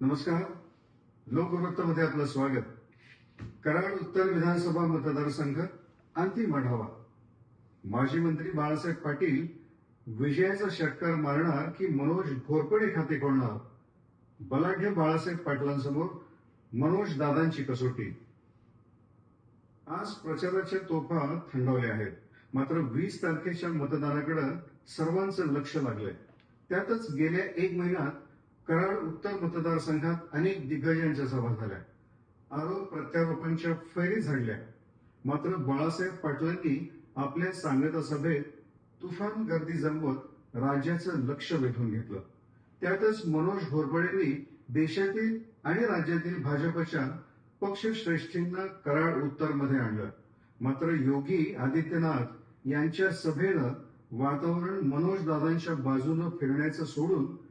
नमस्कार. लोकवृत्तमध्ये आपलं स्वागत. कराड उत्तर विधानसभा मतदारसंघ अंतिम आढावा. माजी मंत्री बाळासाहेब पाटील विजयाचा षटकार मारणार की मनोज घोरपडे खाते खोलणार? बलाढ्य बाळासाहेब पाटलांसमोर मनोज दादांची कसोटी. आज प्रचाराच्या तोफा थंडावल्या आहेत. मात्र वीस तारखेच्या मतदानाकडे सर्वांचं लक्ष लागलंय. त्यातच गेल्या एक महिन्यात कराड उत्तर मतदारसंघात अनेक दिग्गजांच्या सभा झाल्या. आरोप प्रत्यारोपांच्या फैरी झडल्या. मात्र बाळासाहेब पाटलांनी आपल्या सांगता सभेत तुफान गर्दी जमवत राज्याचं लक्ष वेधून घेतलं. त्यातच मनोज घोरपडेंनी देशातील आणि राज्यातील भाजपच्या पक्षश्रेष्ठींना कराड उत्तरमध्ये आणलं. मात्र योगी आदित्यनाथ यांच्या सभेनं वातावरण मनोज दादांच्या बाजूनं फिरण्याचं सोडून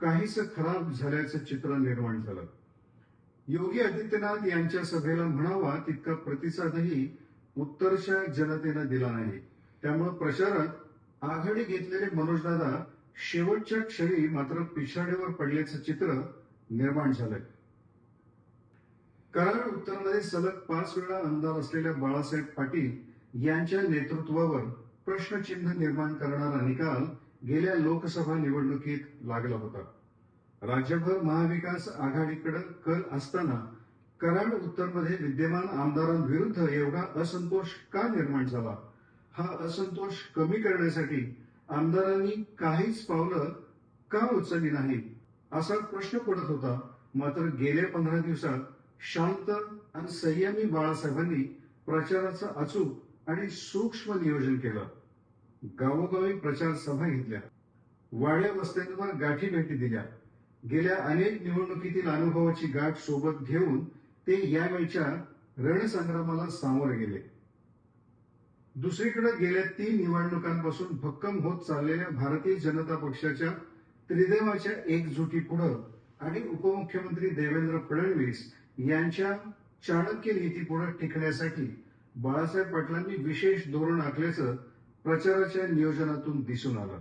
काहीस खराब झाल्याचं चित्र निर्माण झालं. योगी आदित्यनाथ यांच्या सभेला म्हणावा तितका प्रतिसादही उत्तरशा जनतेनं दिला नाही. त्यामुळे प्रचारात आघाडी घेतलेले मनोजदादा शेवटच्या क्षणी मात्र पिछाडीवर पडल्याचं चित्र निर्माण झालंय. कराड उत्तरमध्ये सलग पाच वेळा आमदार असलेल्या बाळासाहेब पाटील यांच्या नेतृत्वावर प्रश्नचिन्ह निर्माण करणारा निकाल गेल्या लोकसभा निवडणुकीत लागला होता. राज्यभर महाविकास आघाडीकडे कल असताना कराड उत्तरमध्ये विद्यमान आमदारांविरुद्ध एवढा असंतोष का निर्माण झाला? हा असंतोष कमी करण्यासाठी आमदारांनी काहीच पावलं का उचलली नाही असा प्रश्न पडत होता. मात्र गेल्या पंधरा दिवसात शांत आणि संयमी बाळासाहेबांनी प्रचाराचं अचूक आणि सूक्ष्म नियोजन केलं. गावोगावी प्रचार सभा घेतल्या. वाड्या वस्त्यांवर गाठी भेटी दिल्या. गेल्या अनेक निवडणुकीतील अनुभवाची गाठ सोबत घेऊन ते यावेळच्या रणसंग्रामाला सामोरे गेले. दुसरीकडे गेल्या तीन निवडणुकांपासून भक्कम होत चाललेल्या भारतीय जनता पक्षाच्या त्रिदेवाच्या एकजुटी पुढं आणि उपमुख्यमंत्री देवेंद्र फडणवीस यांच्या चाणक्य नीतीपुढे टिकण्यासाठी बाळासाहेब पाटलांनी विशेष धोरण आखल्याचं प्रचाराच्या नियोजनातून दिसून आलं.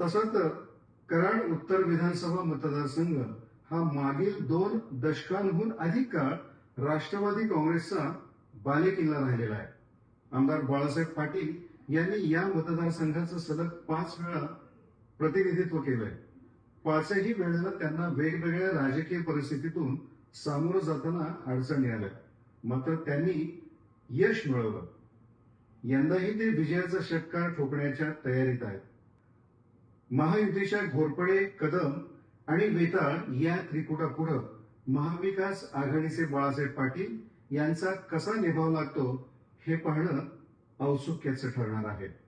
तसंच तर कराड उत्तर विधानसभा मतदारसंघ हा मागील दोन दशकांहून अधिक काळ राष्ट्रवादी काँग्रेसचा बालेकिल्ला राहिलेला आहे. आमदार बाळासाहेब पाटील यांनी या मतदारसंघाचं सलग पाच वेळा प्रतिनिधित्व केलंय. पाचही वेळेला त्यांना वेगवेगळ्या राजकीय परिस्थितीतून सामोरं जाताना अडचणी आल्या. मात्र त्यांनी यश मिळवलं. यंदाही ते विजयाचा षटकार ठोकण्याच्या तयारीत आहेत. महायुतीच्या घोरपडे कदम आणि वेताळ या त्रिकुटापुढं महाविकास आघाडीचे बाळासाहेब पाटील यांचा कसा निभाव लागतो हे पाहणं औत्सुक्याचं ठरणार आहे.